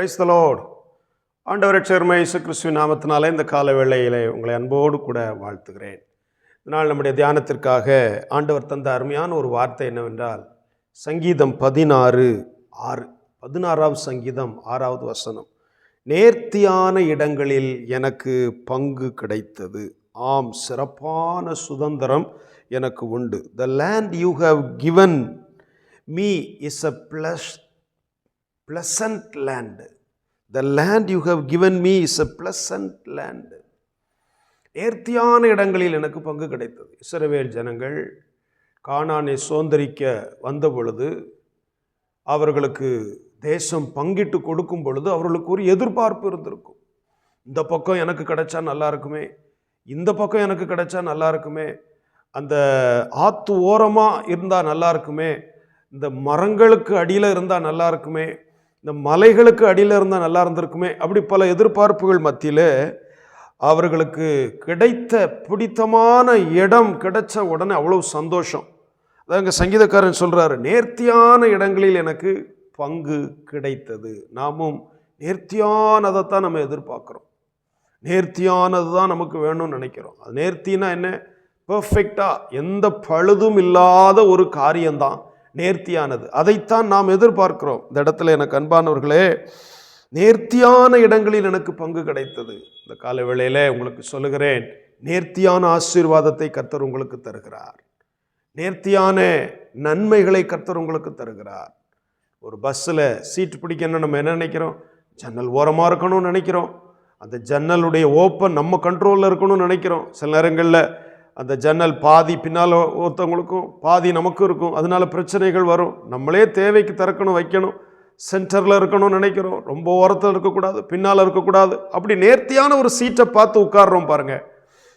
Praise the load ஆண்டவர் சேர்மை இயேசு கிறிஸ்துவின் நாமத்தினாலே இந்த கால வேளையிலே உங்களை அன்போடு கூட வாழ்த்துகிறேன். இதனால் நம்முடைய தியானத்திற்காக ஆண்டவர் தந்த அருமையான ஒரு வார்த்தை என்னவென்றால் சங்கீதம் பதினாறு ஆறு பதினாறாவது சங்கீதம் ஆறாவது வசனம். நேர்த்தியான இடங்களில் எனக்கு பங்கு கிடைத்தது. ஆம் சிறப்பான சுதந்திரம் எனக்கு உண்டு. The land you have given me is a plus pleasant land the land you have given me is a pleasant land நேர்த்தியான இடங்களில் எனக்கு பங்கு கிடைத்தது. இஸ்ரவேல் ஜனங்கள் கானானை சுதந்திரிக்க வந்த பொழுது அவர்களுக்கு தேசம் பங்கிட்டு கொடுக்கும் பொழுது அவர்களுக்கு ஒரு எதிர்பார்ப்பு இருந்திருக்கும். இந்த பக்கம் எனக்கு கிடைச்சா நல்லா இருக்குமே இந்த பக்கம் எனக்கு கிடைச்சா நல்லா இருக்குமே அந்த ஆற்று ஓரமாக இருந்தால் நல்லா இருக்குமே இந்த மரங்களுக்கு அடியில் இருந்தால் நல்லா இருக்குமே இந்த மலைகளுக்கு அடியில் இருந்தால் நல்லா இருந்திருக்குமே அப்படி பல எதிர்பார்ப்புகள் மத்தியில் அவர்களுக்கு கிடைத்த பிடித்தமான இடம் கிடைச்ச உடனே அவ்வளோ சந்தோஷம். அதாங்க சங்கீதக்காரன் சொல்கிறாரு நேர்த்தியான இடங்களில் எனக்கு பங்கு கிடைத்தது. நாமும் நேர்த்தியானதை தான் நம்ம எதிர்பார்க்குறோம். நேர்த்தியானது தான் நமக்கு வேணும்னு நினைக்கிறோம். அது நேர்த்தினா என்ன? பர்ஃபெக்டாக எந்த பழுதும் இல்லாத ஒரு காரியம்தான். நேர்த்தியானது. அதைத்தான் நாம் எதிர்பார்க்கிறோம். இந்த இடத்துல எனக்கு அன்பானவர்களே நேர்த்தியான இடங்களில் எனக்கு பங்கு கிடைத்தது. இந்த கால வேளையில் உங்களுக்கு சொல்லுகிறேன் நேர்த்தியான ஆசீர்வாதத்தை கர்த்தர் உங்களுக்கு தருகிறார். நேர்த்தியான நன்மைகளை கர்த்தர் உங்களுக்கு தருகிறார். ஒரு பஸ்ஸில் சீட் பிடிக்கணும்னு நம்ம என்ன நினைக்கிறோம்? ஜன்னல் ஓரமாக இருக்கணும்னு நினைக்கிறோம். அந்த ஜன்னலுடைய ஓப்பன் நம்ம கண்ட்ரோலில் இருக்கணும்னு நினைக்கிறோம். சில நேரங்களில் அந்த ஜன்னல் பாதி பின்னால் ஒருத்தவங்களுக்கும் பாதி நமக்கும் இருக்கும். அதனால பிரச்சனைகள் வரும். நம்மளே தேவைக்கு திறக்கணும் வைக்கணும். சென்டரில் இருக்கணும்னு நினைக்கிறோம். ரொம்ப ஓரத்தில் இருக்கக்கூடாது பின்னால் இருக்கக்கூடாது. அப்படி நேர்த்தியான ஒரு சீட்டை பார்த்து உட்காடுறோம் பாருங்கள்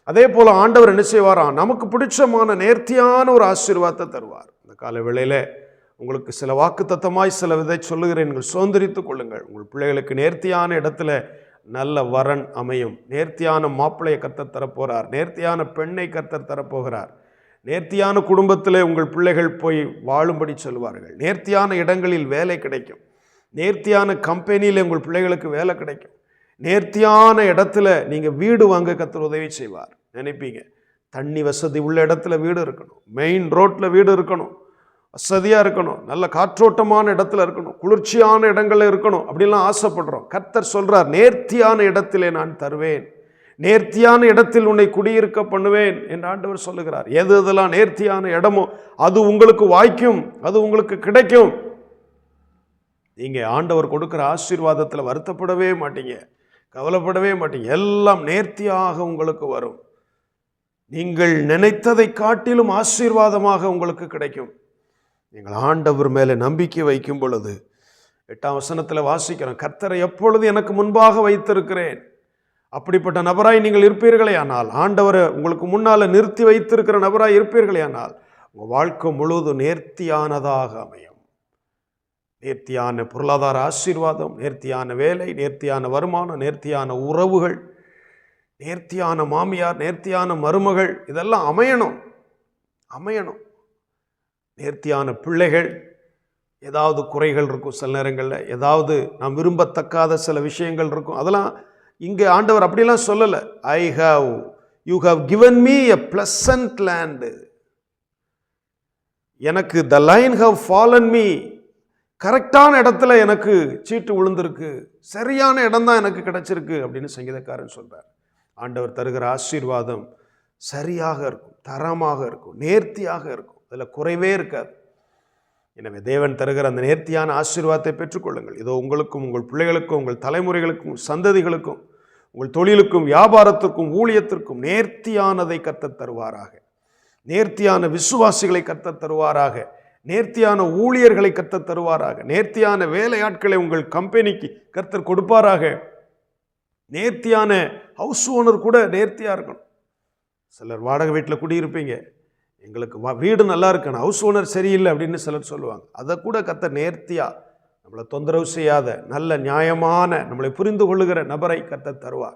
அதே போல் ஆண்டவர் என்ன செய்வாராம் நமக்கு பிடிச்சமான நேர்த்தியான ஒரு ஆசீர்வாதத்தை தருவார். இந்த கால வேளையில் உங்களுக்கு சில வாக்குத்தத்தமாய் சில விதை சொல்லுகிறேன். நீங்கள் சுதந்திரித்து கொள்ளுங்கள். உங்கள் பிள்ளைகளுக்கு நேர்த்தியான இடத்துல நல்ல வரன் அமையும். நேர்த்தியான மாப்பிள்ளையை கத்தர் தரப்போகிறார் நேர்த்தியான பெண்ணை கத்தர் தரப்போகிறார். நேர்த்தியான குடும்பத்தில் உங்கள் பிள்ளைகள் போய் வாழும்படி சொல்வார்கள். நேர்த்தியான இடங்களில் வேலை கிடைக்கும். நேர்த்தியான கம்பெனியில் உங்கள் பிள்ளைகளுக்கு வேலை கிடைக்கும். நேர்த்தியான இடத்துல நீங்கள் வீடு வாங்க கத்தர் உதவி செய்வார். நினைப்பீங்க. தண்ணி வசதி உள்ள இடத்துல வீடு இருக்கணும். மெயின் ரோட்டில் வீடு இருக்கணும். வசதியாக இருக்கணும் நல்ல காற்றோட்டமான இடத்துல இருக்கணும் குளிர்ச்சியான இடங்களில் இருக்கணும் அப்படிலாம் ஆசைப்படுறோம். கர்த்தர் சொல்கிறார் நேர்த்தியான இடத்திலே நான் தருவேன். நேர்த்தியான இடத்தில் உன்னை குடியிருக்க பண்ணுவேன் என்று ஆண்டவர் சொல்லுகிறார். எது எதெல்லாம் நேர்த்தியான இடமோ அது உங்களுக்கு வாய்க்கும் அது உங்களுக்கு கிடைக்கும். நீங்கள் ஆண்டவர் கொடுக்குற ஆசீர்வாதத்தில் வருத்தப்படவே மாட்டீங்க கவலைப்படவே மாட்டீங்க. எல்லாம் நேர்த்தியாக உங்களுக்கு வரும். நீங்கள் நினைத்ததை காட்டிலும் ஆசீர்வாதமாக உங்களுக்கு கிடைக்கும். நீங்கள் ஆண்டவர் மேலே நம்பிக்கை வைக்கும் பொழுது எட்டாம் வசனத்தில் வாசிக்கிறோம் கர்த்தரை எப்பொழுது எனக்கு முன்பாக வைத்திருக்கிறேன்? அப்படிப்பட்ட நபராய் நீங்கள் இருப்பீர்களே ஆனால் ஆண்டவரை உங்களுக்கு முன்னால் நிறுத்தி வைத்திருக்கிற நபராய் இருப்பீர்களே ஆனால் உங்கள் வாழ்க்கை முழுவதும் நேர்த்தியானதாக அமையும். நேர்த்தியான பொருளாதார ஆசீர்வாதம் நேர்த்தியான வேலை நேர்த்தியான வருமானம் நேர்த்தியான உறவுகள் நேர்த்தியான மாமியார் நேர்த்தியான மருமகள் இதெல்லாம் அமையணும். அமையணும். நேர்த்தியான பிள்ளைகள் ஏதாவது குறைகள் இருக்கும் சில நேரங்களில் ஏதாவது நாம் விரும்பத்தக்காத சில விஷயங்கள் இருக்கும். அதெல்லாம் இங்கே ஆண்டவர் அப்படிலாம் சொல்லலை. I have you have given me a pleasant land எனக்கு the line have fallen me கரெக்டான இடத்துல எனக்கு சீட்டு விழுந்திருக்கு. சரியான இடம் தான் எனக்கு கிடச்சிருக்கு. அப்படின்னு சங்கீதக்காரன் சொல்கிறார் ஆண்டவர் தருகிற ஆசீர்வாதம் சரியாக இருக்கும் தரமாக இருக்கும் நேர்த்தியாக இருக்கும். அதில் குறைவே இருக்காது. எனவே தேவன் தருகிற அந்த நேர்த்தியான ஆசீர்வாதத்தை பெற்றுக்கொள்ளுங்கள். இதோ உங்களுக்கும் உங்கள் பிள்ளைகளுக்கும் உங்கள் தலைமுறைகளுக்கும் சந்ததிகளுக்கும் உங்கள் தொழிலுக்கும் வியாபாரத்திற்கும் ஊழியத்திற்கும் நேர்த்தியானதை கர்த்தர் தருவாராக. நேர்த்தியான விசுவாசிகளை கர்த்தர் தருவாராக. நேர்த்தியான ஊழியர்களை கர்த்தர் தருவாராக. நேர்த்தியான வேலையாட்களை உங்கள் கம்பெனிக்கு கர்த்தர் கொடுப்பாராக. நேர்த்தியான ஹவுஸ் ஓனர் கூட நேர்த்தியாக இருக்கணும். சிலர் வாடகை வீட்டில் குடியிருப்பீங்க. எங்களுக்கு வா வீடு நல்லா இருக்கணும் ஹவுஸ் ஓனர் சரியில்லை அப்படின்னு சிலர் சொல்லுவாங்க. அதை கூட கத்த நேர்த்தியாக நம்மளை தொந்தரவு செய்யாத நல்ல நியாயமான நம்மளை புரிந்து கொள்ளுகிற நபரை கத்த தருவார்.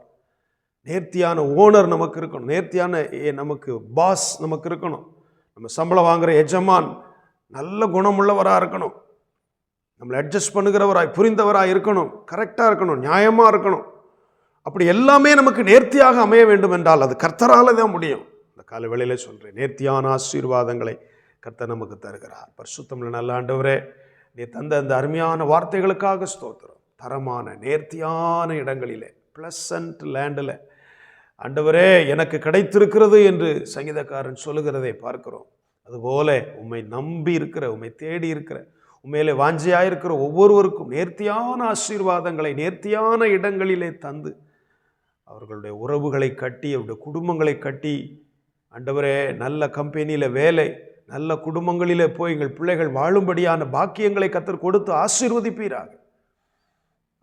நேர்த்தியான ஓனர் நமக்கு இருக்கணும். நேர்த்தியான ஏ- நமக்கு பாஸ் நமக்கு இருக்கணும். நம்ம சம்பளம் வாங்குகிற எஜமான் நல்ல குணமுள்ளவராக இருக்கணும். நம்மளை அட்ஜஸ்ட் பண்ணுகிறவராய் புரிந்தவராக இருக்கணும். கரெக்டாக இருக்கணும். நியாயமாக இருக்கணும். அப்படி எல்லாமே நமக்கு நேர்த்தியாக அமைய வேண்டும் என்றால் அது கர்த்தரால் தான் முடியும். கால வேளையில் சொல்கிறேன் நேர்த்தியான ஆசீர்வாதங்களை கர்த்தர் நமக்கு தருகிறார். பரிசுத்தமிழ் நல்ல ஆண்டவரே நீ தந்த அந்த அருமையான வார்த்தைகளுக்காக ஸ்தோத்திரம். தரமான நேர்த்தியான இடங்களிலே ப்ளசன்ட் லேண்டில் ஆண்டவரே எனக்கு கிடைத்திருக்கிறது என்று சங்கீதக்காரன் சொல்லுகிறதை பார்க்கிறோம். அதுபோல உம்மை நம்பி இருக்கிற உம்மை தேடி இருக்கிற உண்மையிலே வாஞ்சியாயிருக்கிற ஒவ்வொருவருக்கும் நேர்த்தியான ஆசீர்வாதங்களை நேர்த்தியான இடங்களிலே தந்து அவர்களுடைய உறவுகளை கட்டி அவருடைய குடும்பங்களை கட்டி ஆண்டவரே நல்ல கம்பெனியில் வேலை நல்ல குடும்பங்களிலே போய் எங்கள் பிள்ளைகள் வாழும்படியான பாக்கியங்களை கத்தர் கொடுத்து ஆசீர்வதிப்பீராக.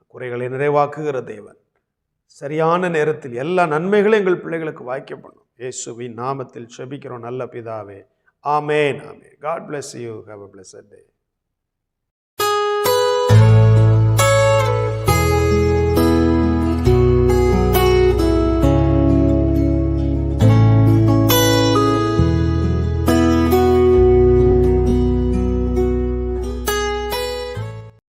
குறைகளை நிறைவாக்குகிற தேவன். சரியான நேரத்தில் எல்லா நன்மைகளும் எங்கள் பிள்ளைகளுக்கு வாய்க்கப்படும் இயேசுவின் நாமத்தில் செபிக்கிறோம். நல்ல பிதாவே. ஆமேன் ஆமே God bless you have a bless day